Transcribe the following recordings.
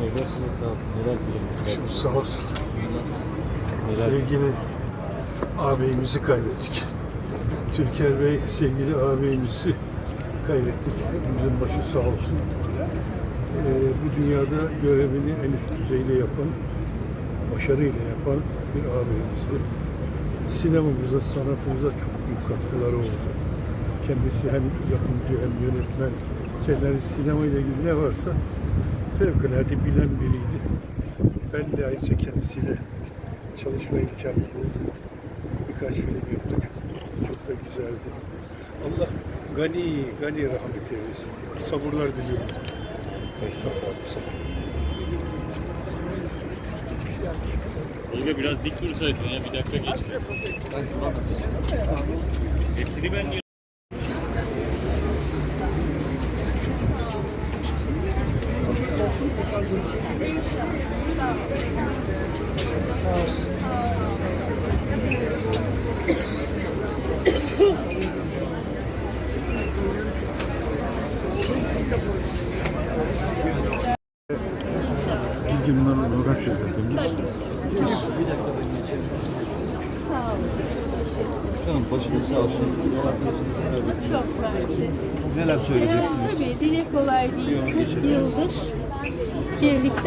Bey başınız sağ olsun. Neler diyeyim? Sağ olsun. Neler? Sevgili ağabeyimizi kaybettik. Türker Bey sevgili ağabeyimizi kaybettik. Hepimizin başı sağ olsun. Ee, bu dünyada görevini en üst düzeyde yapan, başarıyla yapan bir ağabeyimizdi. Sinemamıza, sanatımıza çok büyük katkıları oldu. Kendisi hem yapımcı hem yönetmen, senarist sinema ile ilgili ne varsa fevkalade bilen biriydi. Ben de ayrıca kendisiyle çalışma imkanı buldum. Birkaç film yaptık. Çok da güzeldi. Allah gani gani rahmet eylesin. Sabırlar diliyorum. Olga biraz dik dursaydın ya bir dakika geç. Hepsini ben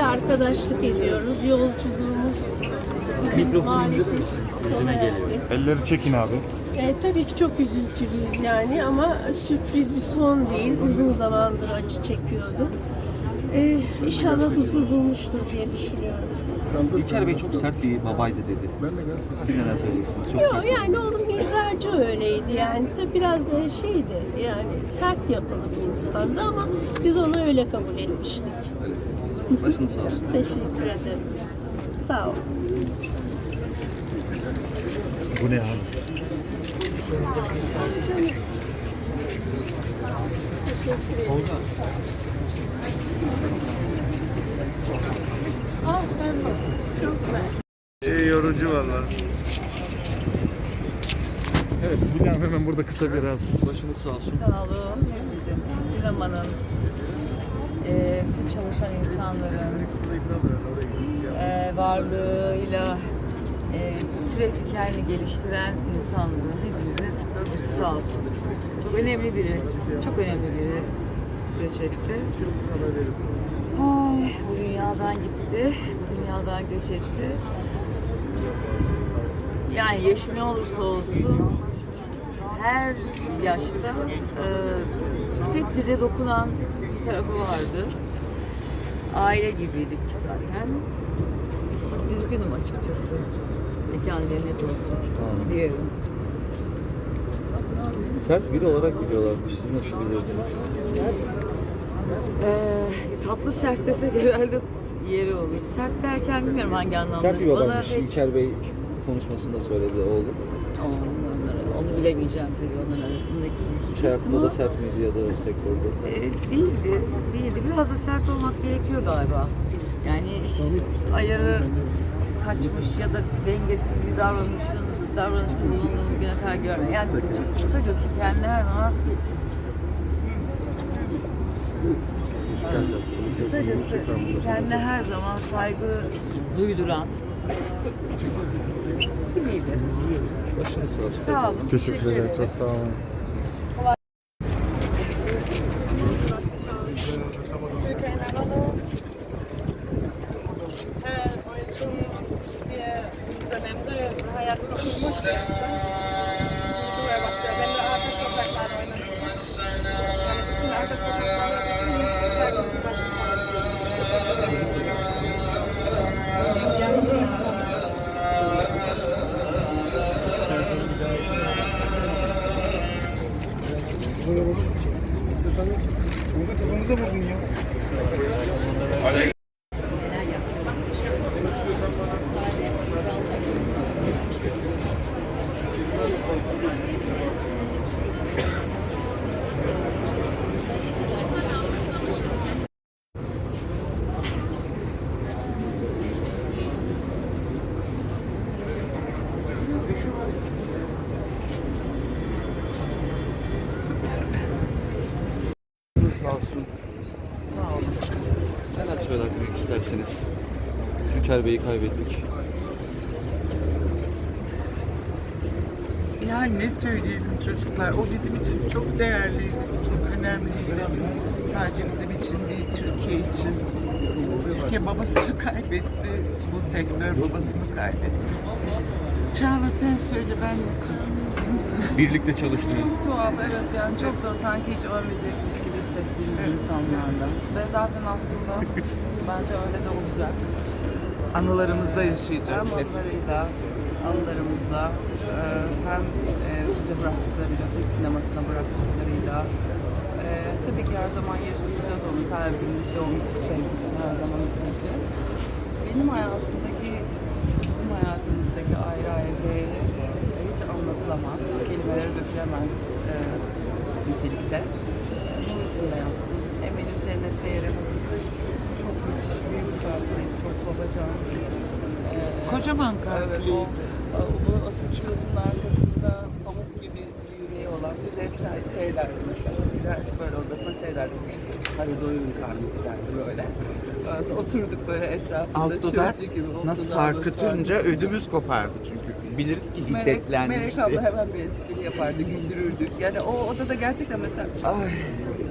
Arkadaşlık ediyoruz. Yolculuğumuz maalesef sona erdi. Elleri çekin abi. E, tabii ki çok üzüntülüyüz yani ama sürpriz bir son değil. Uzun zamandır acı çekiyordu. E, inşallah huzur bulmuştur diye düşünüyorum. İlker Bey çok sert bir babaydı dedi. Siz neler söyleyeceksiniz? Çok Yok sert. yani onun mizacı öyleydi yani de biraz e, şeydi yani sert yapılı bir insandı ama biz onu öyle kabul etmiştik. Başınız sağ olsun. Teşekkür ederim. Sağ ol. Bu ne abi? Teşekkür ederim. Ah ben çok mersi. Şey yorucu valla. Evet Bilal hemen burada kısa biraz. Başınız sağ olsun. Sağ olun hepimizin, sinemanın, eee, bütün çalışan insanların eee, varlığıyla eee, sürekli kendini geliştiren insanların hepimizin başı sağ olsun. Çok önemli biri, çok önemli biri göç etti. Ay, bu dünyadan gitti, bu dünyadan göç etti. Yani yaşı ne olursa olsun her yaşta e, hep bize dokunan tarafı vardı. Aile gibiydik zaten. Üzgünüm açıkçası. Mekan cennet olsun diyorum. Sert biri olarak biliyorlarmış. Siz nasıl bilirdiniz? Ee, tatlı sert desek herhalde yeri olur. Sert derken bilmiyorum hangi anlamda. Sert bir Bana babaymış. hep- İlker Bey konuşmasında söyledi oğlum. Onları, onu bilemeyeceğim tabii onların arasındaki ilişki. Ama- da sert miydi ya da sektörde? E, değildi, değildi. Biraz da sert olmak gerekiyor galiba. Yani iş ayarı kaçmış ya da dengesiz bir davranışın davranışta bulunduğunu kadar görmedim. Yani kısa- kısacası kendine her zaman kısacası kendine her zaman saygı duyduran Başınız sağ olsun. Sağ olun. Teşekkür ederim. Çok sağ olun. Burada burada. Tutsanız. Burada tutsanıza vurun ya. Bey'i kaybettik. Yani ne söyleyelim çocuklar, o bizim için çok değerli, çok önemliydi. Sadece bizim için değil, Türkiye için. Türkiye babasını kaybetti, bu sektör babasını kaybetti. Çağla sen söyle ben Birlikte çalıştınız. Çok tuhaf evet yani çok zor sanki hiç ölmeyecekmiş gibi hissettiğimiz insanlarla. Ve zaten aslında bence öyle de olacak. Anılarımızda yaşayacağım Hem hep. anılarımızla e, hem e, bize bıraktıklarıyla, Türk sinemasına bıraktıklarıyla e, tabii ki her zaman yaşayacağız onu kalbimizde, onun sevgisini her zaman isteyeceğiz. Benim hayatımdaki, bizim hayatımızdaki ayrı ayrı hiç anlatılamaz, kelimelere dökülemez e, nitelikte. E, Bunun içinde yatsın. Eminim cennette yeri hazırdır. Çok müthiş, büyük bir kalpli, çok babacan. E, Kocaman Evet, kalpli. o, o, bu asık suratının arkasında pamuk gibi bir yüreği olan bize hep şey, şey derdi mesela. Biz giderdik böyle odasına şey derdik. Hadi doyurun karnınızı derdi böyle. Sonra oturduk böyle etrafında Alt dudak çocuk gibi. alt nasıl sarkıtınca sarkıtı. ödümüz kopardı çünkü. Biliriz ki Melek, hiddetlenmişti. Melek abla hemen bir espri yapardı, güldürürdük. Yani o odada gerçekten mesela Ay.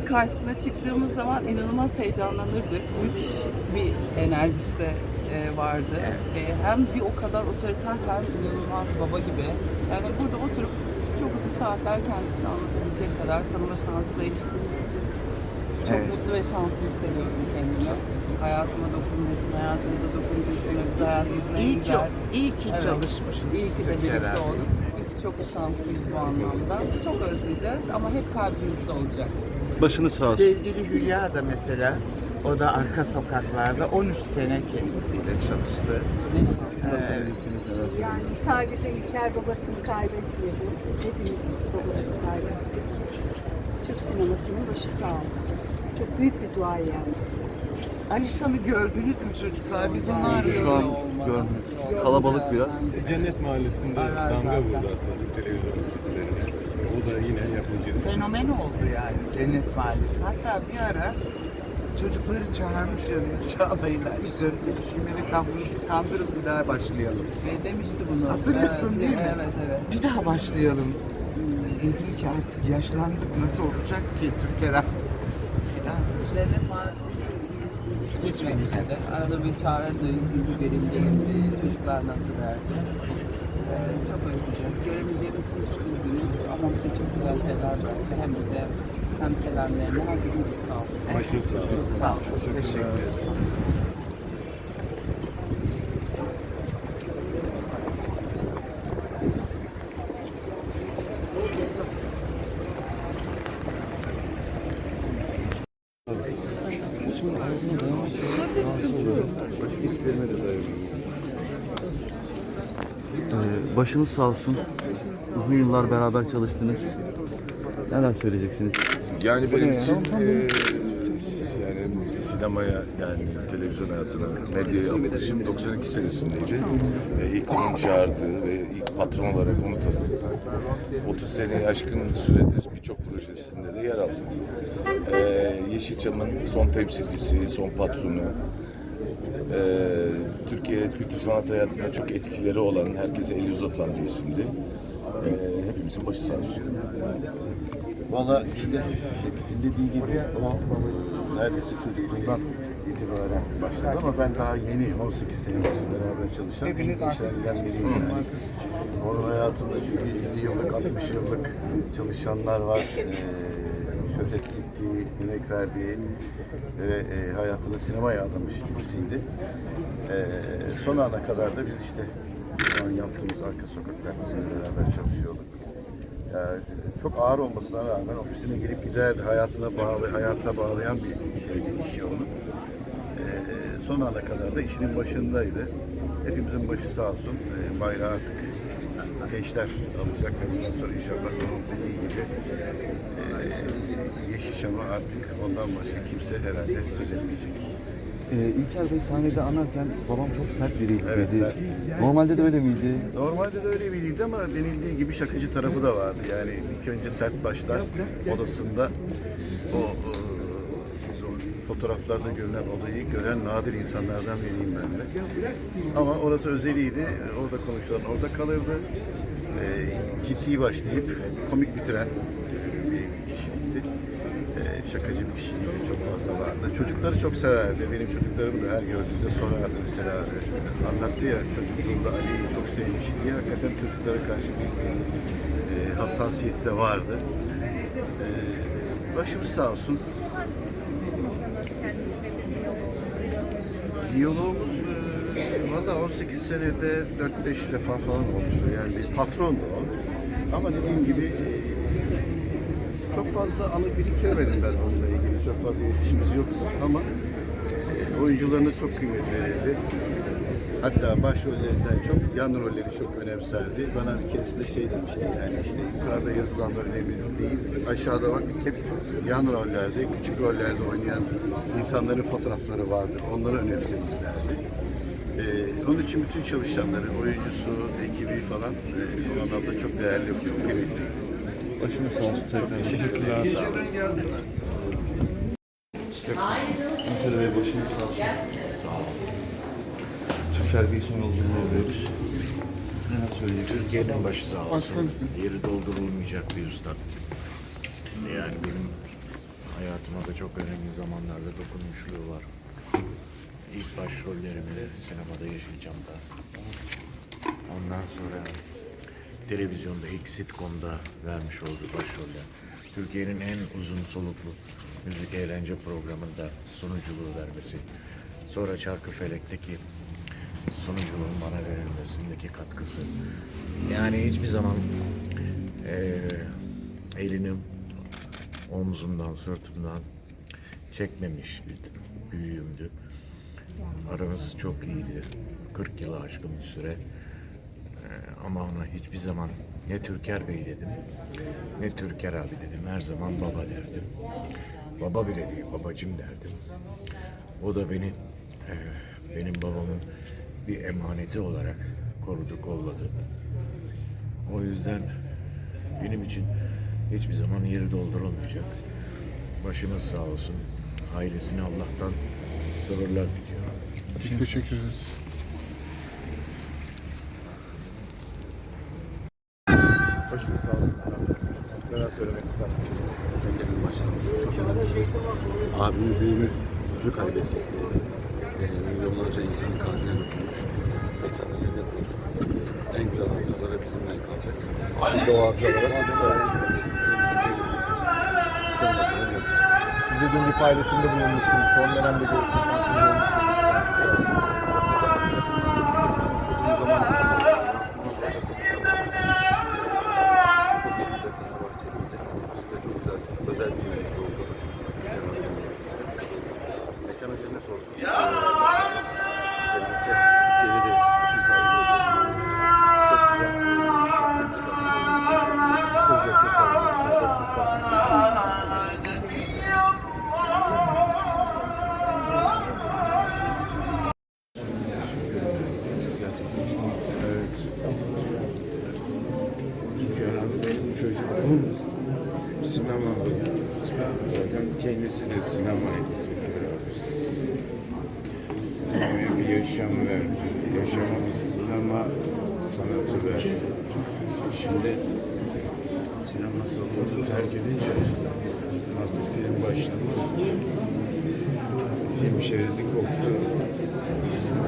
Karşısına çıktığımız zaman inanılmaz heyecanlanırdık. Müthiş bir enerjisi e, vardı. E, hem bir o kadar otoriter hem inanılmaz baba gibi. Yani burada oturup çok uzun saatler kendisini anlatabilecek kadar tanıma şansına eriştiğimiz için çok Evet. mutlu ve şanslı hissediyorum kendimi. Hayatıma dokunduğu için, hayatımıza dokunduğu için ve biz hayatımızın en İyi ki, güzel iyi ki Evet. çalışmışız. İyi ki de birlikte olduk. Biz çok şanslıyız bu anlamda. Çok özleyeceğiz ama hep kalbimizde olacak. Başınız sağ olsun. Sevgili Hülya da mesela, o da arka sokaklarda 13 sene kendisiyle çalıştı. Ee, Yani sadece İlker babasını kaybetmedi. Hepimiz babamızı kaybettik. Türk sinemasının başı sağ olsun. Çok büyük bir dua yendi. Alişan'ı gördünüz mü çocuklar? Biz onu Şu arıyoruz. an görmüyorum. Kalabalık biraz. Cennet Mahallesi'nde damga vurdu aslında televizyon. O da yine yapımcı. Fenomen oldu yani Cennet Mahallesi. Hatta bir ara çocukları çağırmış yanına Çağla'yla. Alişan'ı düşünmeni kandırıp bir daha başlayalım. Ve demişti bunu. Hatırlıyorsun evet, değil mi? Evet, evet. Bir daha başlayalım. Dedim ki artık yaşlandık nasıl olacak ki Türker abi? Filan. Cennet hiç bitmemişti. Arada bir çağırırdı, yüz yüzü göreyim gelin, çocuklar nasıl derdi. Ee, çok özleyeceğiz. Göremeyeceğimiz için çok üzgünüz ama bize şeyler bıraktı. Hem bize hem sevenlerine, herkesin bir sağ olsun. Başınız sağ olsun. Sağ olun. Teşekkür ederim. Ee, başınız sağ olsun. Uzun yıllar beraber çalıştınız. Neler söyleyeceksiniz? Yani benim için s- yani sinemaya yani televizyon hayatına, medyaya atılışım 92 senesindeydi. Ve ilk onun çağırdığı ve ilk patron olarak onu tanıdım. 30 seneyi aşkın süredir birçok projesinde de yer aldım. Eee Yeşilçam'ın son temsilcisi, son patronu, eee, Türkiye kültür sanat hayatına çok etkileri olan, herkese el uzatılan bir isimdi. Ee, hepimizin başı sağ olsun. Valla işte Şevket'in dediği gibi o neredeyse çocukluğundan itibaren başladı ama ben daha yeni 18 senedir beraber çalışan ilk gençlerinden biriyim yani. Onun hayatında çünkü 50 yıllık, 60 yıllık çalışanlar var. Ee, şöhret gittiği, emek verdiği ve e, hayatını sinemaya adamış birisiydi. Ee, son ana kadar da biz işte yaptığımız Arka Sokaklar dizisinde beraber çalışıyorduk. Yani çok ağır olmasına rağmen ofisine gelip giderdi. Hayatına bağlı, hayata bağlayan bir şeydi, iş yolu. Ee, son ana kadar da işinin başındaydı. Hepimizin başı sağ olsun. Ee, bayrağı artık gençler alacak ve bundan sonra inşallah onun dediği gibi Yeşilçam'a artık ondan başka kimse herhalde söz etmeyecek. Ee, İlker Bey sahnede anarken babam çok sert biriydi Evet, dedi. sert. Normalde de öyle miydi? Normalde de öyle biriydi ama denildiği gibi şakacı tarafı da vardı. Yani ilk önce sert başlar odasında o, o, o fotoğraflarda görünen odayı gören nadir insanlardan biriyim ben de. Ama orası özeliydi. Orada konuşulan orada kalırdı. Ee, ciddi başlayıp komik bitiren şakacı bir kişiliği de çok fazla vardı. Çocukları çok severdi. Benim çocuklarım da her gördüğünde sorardı. Mesela anlattı ya çocukluğunda Ali'yi çok sevmiş diye. Hakikaten çocuklara karşı bir e, hassasiyet de vardı. E, başımız sağ olsun. Diyalogumuz e, valla 18 senede 4-5 defa falan olmuştu. Yani bir patron da o. Ama dediğim gibi e, fazla anı biriktiremedim ben onunla ilgili. Çok fazla iletişimimiz yoktu ama e, oyuncularına çok kıymet verildi. Hatta başrollerinden çok yan rolleri çok önemserdi. Bana bir keresinde şey demişti yani işte yukarıda yazılan önemli değil. Aşağıda bak hep yan rollerde, küçük rollerde oynayan insanların fotoğrafları vardır. Onları önemseriz derdi. Ee, onun için bütün çalışanları, oyuncusu, ekibi falan e, o anlamda çok değerli, çok kıymetli. Başınız sağ olsun. tekrar. Teşekkürler. İlker Bey başınız sağ olsun. Sağ olun. Türker Bey son yolculuğuna uğruyoruz. Neler söyleyeceksiniz? Türkiye'nin başı sağ olsun. Yeri doldurulmayacak bir üstad. Yani benim hayatıma da çok önemli zamanlarda dokunmuşluğu var. İlk başrollerimi de sinemada yaşayacağım da. Ondan sonra televizyonda ilk sitcom'da vermiş olduğu başroller. Türkiye'nin en uzun soluklu müzik eğlence programında sunuculuğu vermesi. Sonra Çarkıfelek'teki sunuculuğun bana verilmesindeki katkısı. Yani hiçbir zaman eee elini omzumdan, sırtımdan çekmemiş bir büyüğümdü. Aramız çok iyiydi. 40 yılı aşkın bir süre. Eee, ama ona hiçbir zaman ne Türker Bey dedim, ne Türker abi dedim. Her zaman baba derdim. Baba bile değil, babacım derdim. O da beni eee, benim babamın bir emaneti olarak korudu, kolladı. O yüzden benim için hiçbir zaman yeri doldurulmayacak. Başımız sağ olsun. Ailesine Allah'tan sabırlar diliyorum. Teşekkür ederiz. Başınız sağ olsun. Neler söylemek istersiniz? Ülkenin başlaması çok önemli. Abimi, büyüğümü yüzü kaybettik. Ee, milyonlarca insanın katiline dokunmuş. Mekanı cennet olsun. En güzel hafızaları bizimle kalacak. Biz de o hafızalara sahip çıkmak için elimizden ne geliyorsa sonuna kadar yapacağız. Siz de dün bir paylaşımda bulunmuştunuz. Son dönemde görüşme şansınız? Sağ olsun. Kendisi de sinemaya Sinemaya bir yaşam verdi. Yaşama bir sinema sanatı verdi. Şimdi sinema salonunu terk edince artık film başlamaz ki. Film şeridi koptu.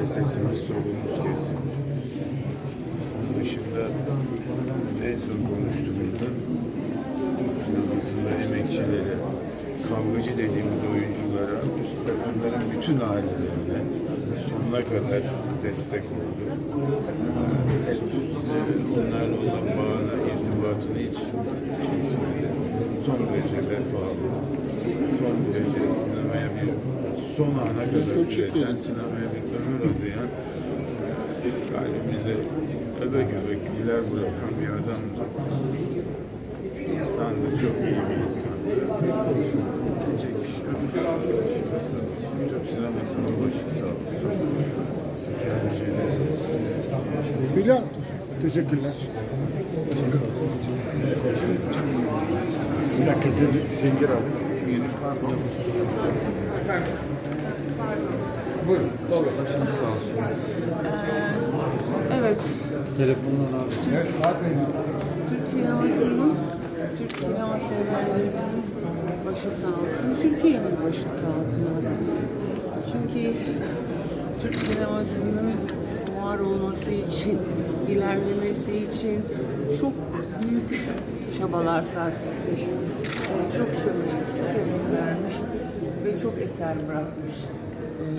Ve sesimiz solumuz kesin. Onun dışında en son konuştuğumuzda kavgacı dediğimiz oyunculara onların bütün ailelerine sonuna kadar destek oldu. Onlarla olan bağını, irtibatını hiç kesmedi. Son derece vefalı, son derece sinemaya bir son ana kadar üreten, sinemaya bir ömür adayan, kalbimize öbek öbek güler bırakan bir adamdı. İnsandı, çok iyi bir insandı. Yok. Türk sinemasının başı sağ olsun. Olsun. Bilal. Teşekkürler. Bir dakika, Cengiz abi. Buyurun, olur. Sağ olsun. Evet, Telefonla abi. Türk sinemasının, Türk sinema severlerinin başı sağ olsun, Türkiye'nin başı sağ olsun aslında. Çünkü Türk sinemasının var olması için, ilerlemesi için çok büyük çabalar sarf etmiş. Çok çalışmış, çok emek vermiş ve çok eser bırakmış. Ee,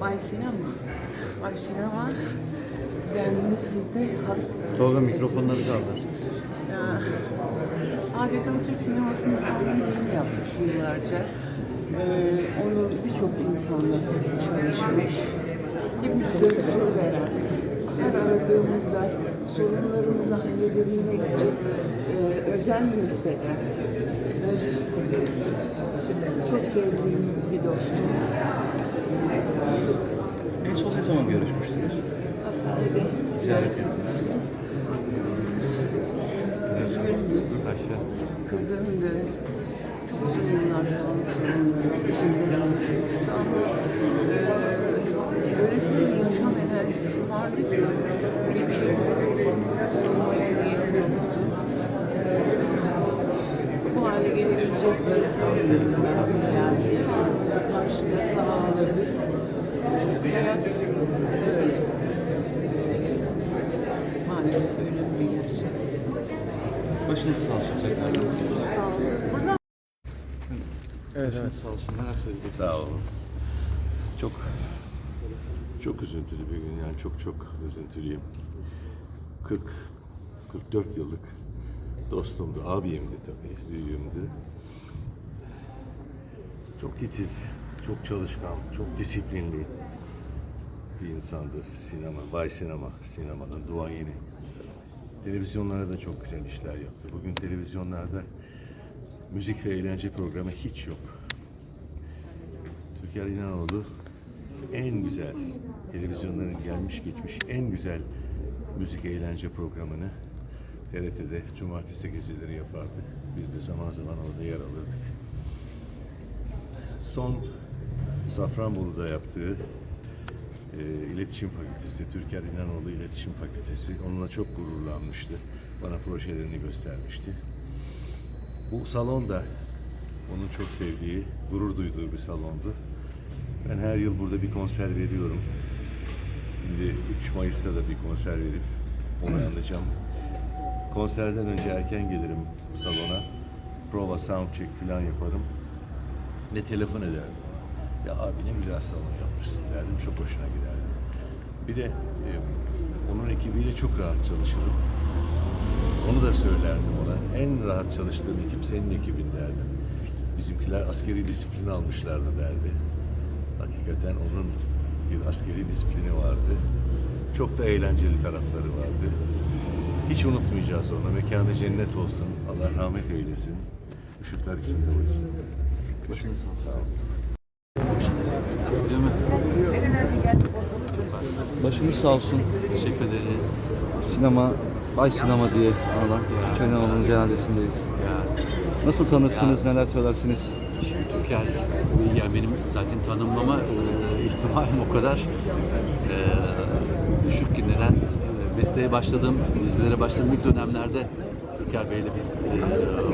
Bay Sinema, Bay Sinema denmesinde hak Tolga mikrofonları kaldır. Adeta Türk sinemasının öğrenimini yapmış yıllarca. Ee, onu birçok insanla çalışmış. Hepimize huzur veren, her aradığımızda sorunlarımızı halledebilmek için e, özen gösteren, e, çok sevdiğim bir dostum. En son ne zaman görüşmüştünüz? Hastanede ziyaret etmiştim. Üzgündü, kızgındı. Çok uzun yıllar sağlık sorunları içinde ama öylesine bir yaşam enerjisi vardı ki hiçbir teslim olmaya niyeti yoktu. Bu hale gelebilecek bir sanırım yani karşılıklı ağladı. Hayat böyle. Maalesef ölüm bir gerçek. Başınız sağ olsun tekrar. Evet, evet. Sağ olsun. Neler söyleyeceksiniz? Sağ olun. Çok çok üzüntülü bir gün yani çok çok üzüntülüyüm. 40 44 yıllık dostumdu, abimdi tabii, büyüğümdü. Çok titiz, çok çalışkan, çok disiplinli bir insandı. Sinema, Bay Sinema, sinemanın duayeni. Televizyonlara da çok güzel işler yaptı. Bugün televizyonlarda müzik ve eğlence programı hiç yok. Türker İnanoğlu en güzel televizyonların gelmiş geçmiş en güzel müzik eğlence programını TRT'de cumartesi geceleri yapardı. Biz de zaman zaman orada yer alırdık. Son Safranbolu'da yaptığı İletişim Fakültesi, Türker İnanoğlu İletişim Fakültesi onunla çok gururlanmıştı. Bana projelerini göstermişti. Bu salon da onun çok sevdiği, gurur duyduğu bir salondu. Ben her yıl burada bir konser veriyorum. Şimdi 3 Mayıs'ta da bir konser verip onu anlayacağım. Konserden önce erken gelirim salona. Prova, soundcheck falan yaparım. Ve telefon ederdim. Ya abi ne güzel salon yapmışsın derdim. Çok hoşuna giderdi. Bir de e, onun ekibiyle çok rahat çalışırım. Onu da söylerdim ona. En rahat çalıştığım ekip senin ekibin derdim. Bizimkiler askeri disiplin almışlardı derdi. Hakikaten onun bir askeri disiplini vardı. Çok da eğlenceli tarafları vardı. Hiç unutmayacağız onu. Mekanı cennet olsun. Allah rahmet eylesin. Işıklar içinde uyusun. Sağ olsun. Sağ olun. Değil mi? Başınız sağ olsun. Teşekkür ederiz. Sinema, Bay Sinema diye anılan Türkan İnanoğlu'nun cenazesindeyiz. Ya, Nasıl tanırsınız, neler söylersiniz? şimdi Türker, ya benim zaten tanımlama e, ihtimalim o kadar e, düşük ki neden? E, mesleğe başladığım, dizilere başladığım ilk dönemlerde Türker Bey'le biz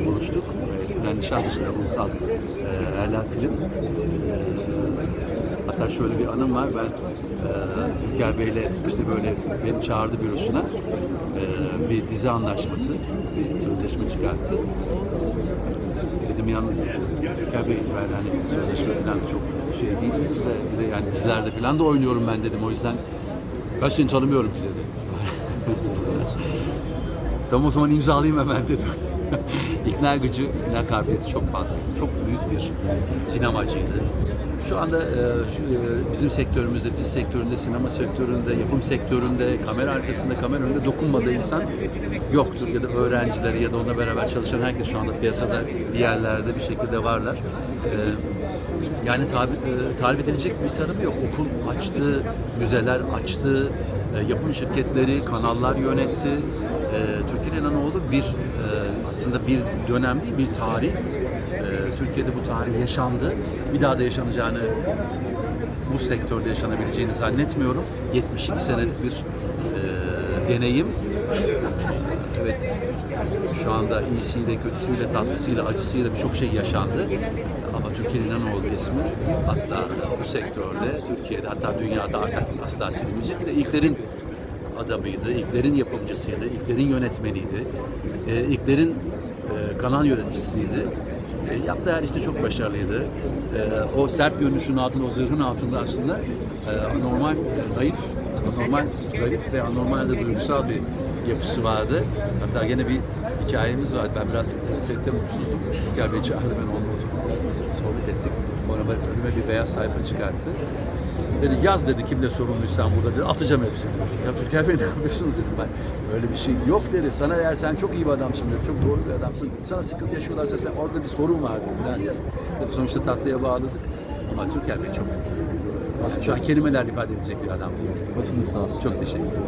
e, buluştuk. E, Eskiden Nişantaşı'nda ulusal e, Erler Film. Hatta şöyle bir anım var. Ben e, Türker Bey'le işte böyle beni çağırdı bürosuna. E, bir dizi anlaşması, bir sözleşme çıkarttı. Dedim yalnız Türker Bey ben hani sözleşme falan çok şey değil de de yani dizilerde falan da oynuyorum ben dedim. O yüzden ben seni tanımıyorum ki dedi. tamam o zaman imzalayayım hemen dedim. ikna gücü, ikna kabiliyeti çok fazla. Çok büyük bir sinemacıydı. Şu anda e, e, bizim sektörümüzde, dizi sektöründe, sinema sektöründe, yapım sektöründe, kamera arkasında, kamera önünde dokunmadığı insan yoktur. Ya da öğrencileri ya da onunla beraber çalışan herkes şu anda piyasada bir yerlerde bir şekilde varlar. E, yani tabi, tarif edilecek bir tarafı yok. Okul açtı, müzeler açtı, yapım şirketleri, kanallar yönetti. Türkiye İnanoğlu bir aslında bir dönem değil, bir tarih. Türkiye'de bu tarih yaşandı. Bir daha da yaşanacağını bu sektörde yaşanabileceğini zannetmiyorum. 72 senelik bir e, deneyim. Evet, şu anda iyisiyle, kötüsüyle, tatlısıyla, acısıyla birçok şey yaşandı. Ama Türkiye İnanoğlu ismi asla bu sektörde, Türkiye'de hatta dünyada artık asla silinmeyecek. İlklerin adamıydı, ilklerin yapımcısıydı, ilklerin yönetmeniydi, ilklerin kanal yöneticisiydi. E, yaptığı her işte çok başarılıydı. E, o sert görünüşün altında, o zırhın altında aslında e, anormal, e, naif, anormal, zarif ve anormal de duygusal bir yapısı vardı. Hatta gene bir hikayemiz vardı. Ben biraz sette mutsuzdum. Gel beni çağırdı, ben onunla oturdum biraz sohbet ettik. Ben önüme bir beyaz sayfa çıkarttı. Dedi yaz dedi kimle sorumluysan burada dedi atacağım hepsini. Ya Türker Bey ne yapıyorsunuz dedim ben. Öyle bir şey yok dedi. Sana eğer sen çok iyi bir adamsın dedi. Çok doğru bir adamsın. Sana sıkıntı yaşıyorlarsa sen orada bir sorun var dedi. Yani, tabii sonuçta tatlıya bağladık. Ama Türker Bey çok şu an kelimelerle ifade edecek bir adam. Çok teşekkür ederim.